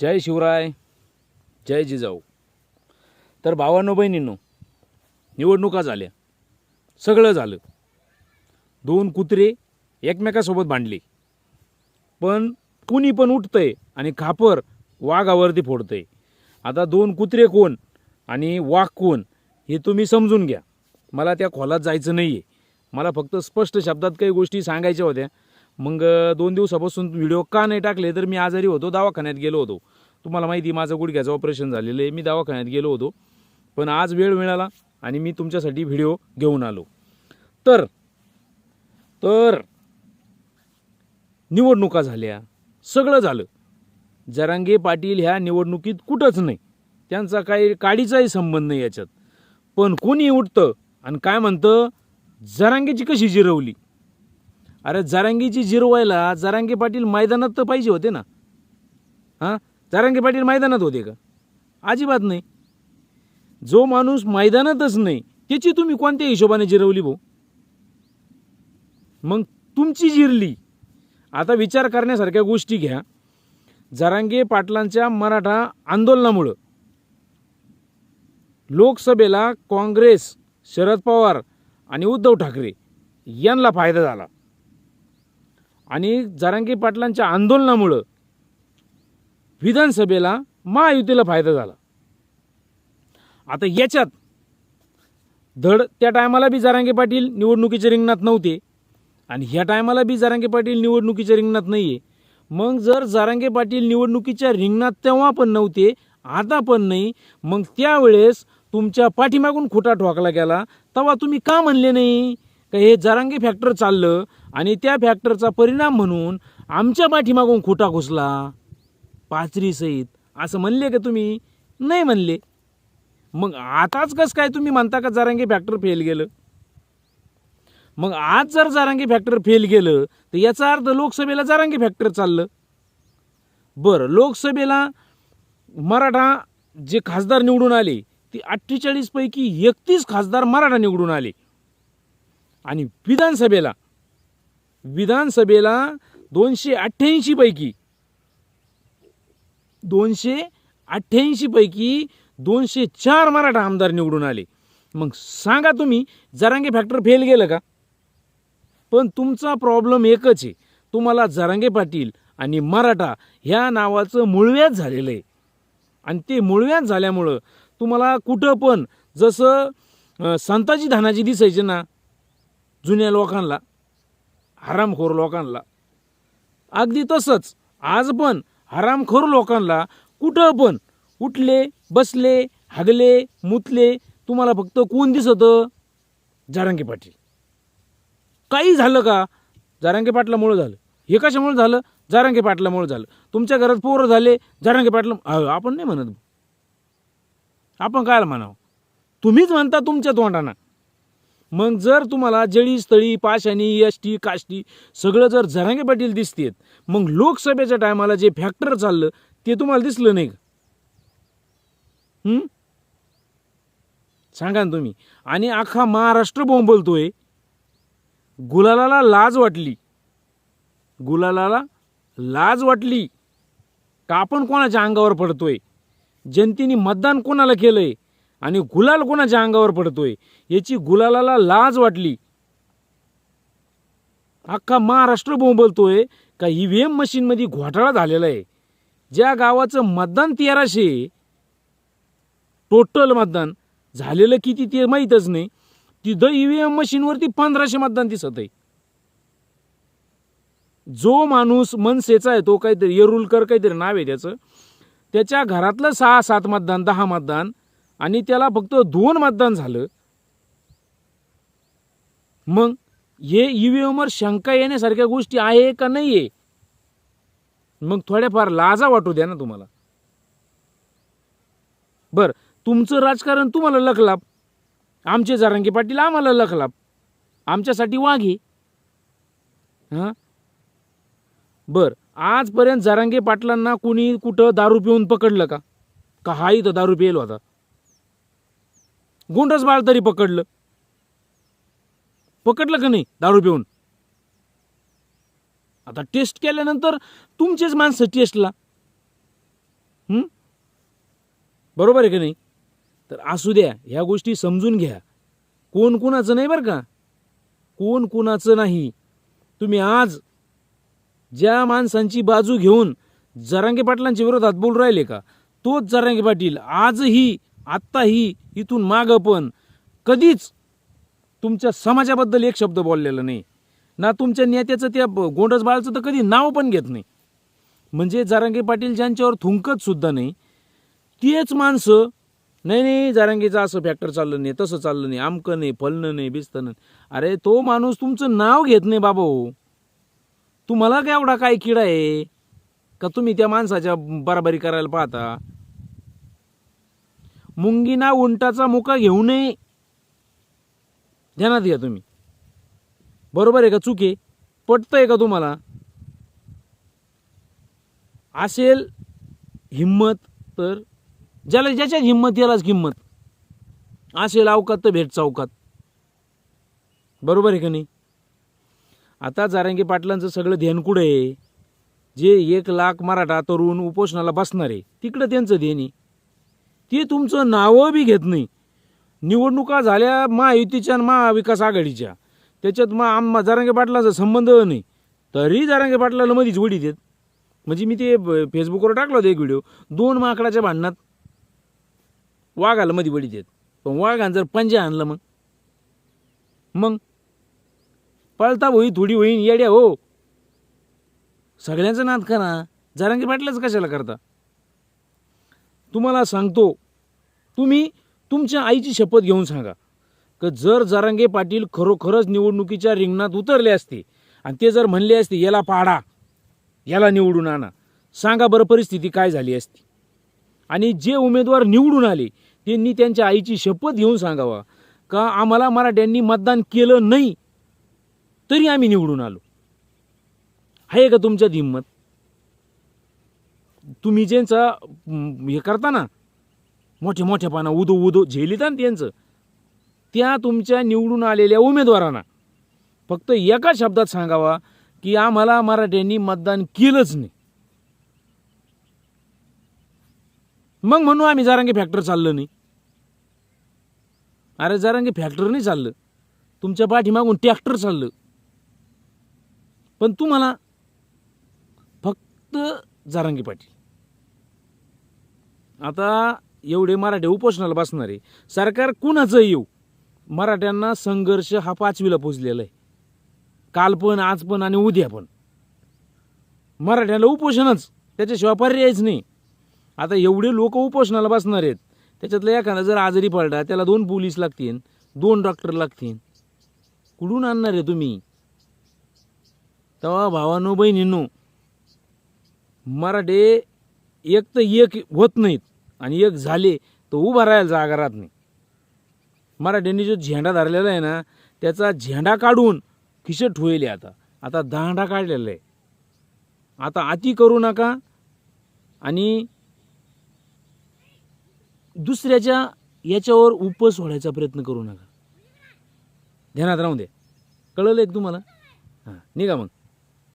जय शिवराय जय जिजाऊ. तर भावांनो बहिणींनो निवडणुका झाल्या. सगळं झालं. दोन कुत्रे एकमेकासोबत भांडले. पण कुणी पण उठतंय आणि खापर वाघावरती फोडतंय. आता दोन कुत्रे कोण आणि वाघ कोण हे तुम्ही समजून घ्या. मला त्या खोलात जायचं नाही आहे मला फक्त स्पष्ट शब्दात काही गोष्टी सांगायच्या होत्या. मग दोन दिवसापासून व्हिडिओ का नाही टाकले तर मी आजारी होतो दवाखान्यात गेलो होतो. तुम्हाला माहिती माझं गुडघ्याचं ऑपरेशन झालेलं आहे. मी दवाखान्यात गेलो होतो. पण आज वेळ मिळाला आणि मी तुमच्यासाठी व्हिडिओ घेऊन आलो. तर तर निवडणुका झाल्या. सगळं झालं. जरांगे पाटील ह्या निवडणुकीत कुठंच नाही. त्यांचा काही काडीचाही संबंध नाही याच्यात. पण कोणी उठतं आणि काय म्हणतं? जरांगेची कशी जिरवली? अरे जरांगीची जिरवायला जरांगे पाटील मैदानात तर पाहिजे होते ना. हां? जरांगे पाटील मैदानात होते का? अजिबात नाही. जो माणूस मैदानातच नाही त्याची तुम्ही कोणत्या हिशोबाने जिरवली भाऊ? मग तुमची जिरली. आता विचार करण्यासारख्या गोष्टी घ्या. जरांगे पाटलांच्या मराठा आंदोलनामुळं लोकसभेला काँग्रेस शरद पवार आणि उद्धव ठाकरे यांना फायदा झाला. आणि जरांगी पाटलांच्या आंदोलनामुळं विधानसभेला महायुतीला फायदा झाला. आता याच्यात धड त्या टायमाला बी जारांगे पाटील निवडणुकीच्या रिंगणात नव्हते आणि ह्या टायमाला बी जारांगे पाटील निवडणुकीच्या रिंगणात नाही आहे मग जर जारांगे पाटील निवडणुकीच्या रिंगणात तेव्हा पण नव्हते आता पण नाही मग त्यावेळेस तुमच्या पाठीमागून खोटा ठोकला गेला तेव्हा तुम्ही का म्हणले नाही? का हे जारांगे फॅक्टर चाललं? आणि त्या फॅक्टरचा परिणाम म्हणून आमच्या पाठीमागून खोटा घुसला. पाचरी सहित. असं म्हणले का तुम्ही? नाही म्हणले. मग आताच कसं काय तुम्ही म्हणता का जारांगी फॅक्टर फेल गेलं? मग आज जर जारांगी फॅक्टर फेल गेलं तर याचा अर्थ लोकसभेला जारांगी फॅक्टर चाललं. बरं लोकसभेला मराठा जे खासदार निवडून आले ते अठ्ठेचाळीसपैकी एकतीस खासदार मराठा निवडून आले. आणि विधानसभेला विधानसभेला दोनशे अठ्ठ्याऐंशी पैकी दोनशे अठ्ठ्याऐंशी पैकी दोनशे चार मराठा आमदार निवडून आले. मग सांगा तुम्ही जरांगे फॅक्टर फेल गेलं का? पण तुमचा प्रॉब्लेम एकच आहे. तुम्हाला जरांगे पाटील आणि मराठा ह्या नावाचं मुळव्याच झालेलं आहे. आणि ते मुळव्याच झाल्यामुळं तुम्हाला कुठं पण जसं संताजी धानाजी दिसायचे ना जुन्या लोकांना हरामखोर लोकांना. अगदी तसंच आज पण हरामखोर लोकांना कुठं पण उठले बसले हगले मुतले तुम्हाला फक्त कोण दिसतं? जारांगे पाटील. काही झालं का? जारांगे पाटलामुळं झालं. हे कशामुळे झालं? जारांगे पाटलामुळं झालं. तुमच्या घरात पोरं झाले जारांगे पाटला अहो, आपण नाही म्हणत. आपण काय म्हणावं? तुम्हीच म्हणता तुमच्या तोंडानं. मग जर तुम्हाला जळी स्थळी पाशाणी यष्टी काष्टी सगळं जर झरांगे पाटील दिसतेत मग लोकसभेच्या टायमाला जे फॅक्टर चाललं ते तुम्हाला दिसलं नाही का? सांगा ना तुम्ही. आणि अख्खा महाराष्ट्र बोंबलतोय. गुलालाला लाज वाटली. गुलालाला लाज वाटली. का आपण कोणाच्या अंगावर पडतोय? जनतेने मतदान कोणाला केलंय? आणि गुलाल कोणाच्या अंगावर पडतोय? याची गुलालाला लाज वाटली. अख्खा महाराष्ट्र बोंबलतोय का ईव्हीएम मशीन मध्ये मशीनमध्ये घोटाळा झालेला आहे? ज्या गावाचं मतदान तेराशे टोटल मतदान झालेलं किती ते माहीतच नाही. तिथं ईव्हीएम मशीनवरती पंधराशे मतदान दिसत आहे. जो माणूस मनसेचा आहे तो काहीतरी येरुलकर काहीतरी नाव आहे त्याचं. त्याच्या घरातलं सहा सात मतदान दहा मतदान आणि त्याला फक्त दोन मतदान झालं. मग हे ईव्हीएमवर शंका येण्यासारख्या गोष्टी आहे का नाही आहे मग थोड्याफार लाजा वाटू द्या ना तुम्हाला. बर तुमचं राजकारण तुम्हाला लखलाप. आमचे जारंगी पाटील आम्हाला लखलाप. आमच्यासाठी वाघे हां? बर आजपर्यंत जारांगे पाटलांना कुणी कुठं दारू पिऊन पकडलं का? का हा इथं दारू पियेल होता? गुंडच बाळ तरी पकडलं. पकडलं का नाही दारू पिऊन? आता टेस्ट केल्यानंतर तुमचेच माणसं टेस्टला बरोबर आहे का नाही? तर असू द्या ह्या गोष्टी समजून घ्या. कोण कुणाचं नाही बरं का? कोण कुणाचं नाही? तुम्ही आज ज्या माणसांची बाजू घेऊन जरांगे पाटलांच्या विरोधात बोलू राहिले का? तोच जरांगे पाटील. आजही आत्ताही इथून मागं पण कधीच तुमच्या समाजाबद्दल एक शब्द बोललेला नाही. ना तुमच्या नेत्याचं त्या गोंडस बाळाचं तर कधी नाव पण घेत नाही. म्हणजे जारांगे पाटील ज्यांच्यावर थुंकत सुद्धा नाही तेच माणसं नाही नाही जारांगेचं असं फॅक्टर चाललं नाही तसं चाललं नाही आमकं नाही फलणं नाही बिस्तनं नाही. अरे तो माणूस तुमचं नाव घेत नाही बाबा हो. तुम्हाला काय एवढा काय किडा आहे? का तुम्ही त्या माणसाच्या बराबरी करायला पाहता? मुंगीना उंटाचा मुका घेऊ नये. ध्यानात घ्या तुम्ही. बरोबर आहे का चुके पटतंय का तुम्हाला? असेल हिम्मत तर ज्याला ज्याच्यात हिम्मत यालाच किंमत. असेल अवकात तर भेट चौकात बरोबर आहे का नाही? आता जारंगी पाटलांचं सगळं ध्यान कुठं आहे? जे एक लाख मराठा तरुण उपोषणाला बसणार आहे तिकडं त्यांचं ध्येय आहे. ते तुमचं नावं बी घेत नाही. निवडणुका झाल्या महायुतीच्या आणि महाविकास आघाडीच्या. त्याच्यात मग आम जारांगे पाटलाचा संबंध नाही. तरी जारांगे पाटलाला मधीच वडी देत. म्हणजे मी ते फेसबुकवर टाकलं होतं एक व्हिडिओ. दोन माकडाच्या भांडणात वाघाला मध्ये वडी देत. पण वाघान जर पंजा आणलं मग. मग? पळता होई थोडी होईन येड्या हो. सगळ्यांचं नाद करा. जारांगी पाटलाच कशाला करता? तुम्हाला सांगतो. तुम्ही तुमच्या आईची शपथ घेऊन सांगा. की जर जारांगे पाटील खरोखरच निवडणुकीच्या रिंगणात उतरले असते आणि ते जर म्हणले असते याला पाडा याला निवडून आणा. सांगा बरं परिस्थिती काय झाली असती. आणि जे उमेदवार निवडून आले त्यांनी त्यांच्या आईची शपथ घेऊन सांगावा. का आम्हाला मराठ्यांनी मतदान केलं नाही तरी आम्ही निवडून आलो. आहे का तुमच्यात हिंमत? तुम्ही ज्यांचा हे करता ना मोठ्या मोठ्या पाना उदो उदो झेलिता ना त्यांचं त्या तुमच्या निवडून आलेल्या उमेदवारांना फक्त एका शब्दात सांगावा की आम्हाला मराठ्यांनी मतदान केलंच नाही. मग म्हणू आम्ही जारांगी फॅक्टर चाललं नाही. अरे जारांगी फॅक्टर नाही चाललं. तुमच्या पाठीमागून ट्रॅक्टर चाललं. पण तुम्हाला फक्त जारांगी पाटील. आता एवढे मराठे उपोषणाला बसणारे सरकार कुणाचं येऊ? मराठ्यांना संघर्ष हा पाचवीला पोचलेला आहे. काल पण आज पण आणि उद्या पण. मराठ्याला उपोषणच त्याच्याशिवाय पर्यायच नाही. आता एवढे लोक उपोषणाला बसणार आहेत त्याच्यातलं एखादा जर आजारी पडला त्याला दोन पोलीस लागतील दोन डॉक्टर लागतील. कुठून आणणार आहे तुम्ही? तेव्हा भावानो बहिणींनो मराठे एक तर एक होत नाहीत आणि एक झाले तर उभा राहायला जागा राहत नाही. मराठ्यांनी जो झेंडा धरलेला आहे ना त्याचा झेंडा काढून खिशट होईल आता. आता दांडा काढलेला आहे. आता अति करू नका आणि दुसऱ्याच्या याच्यावर उपस सोडायचा प्रयत्न करू नका. ध्यानात राहू द्या. कळलं एक तुम्हाला? हां निघा मग.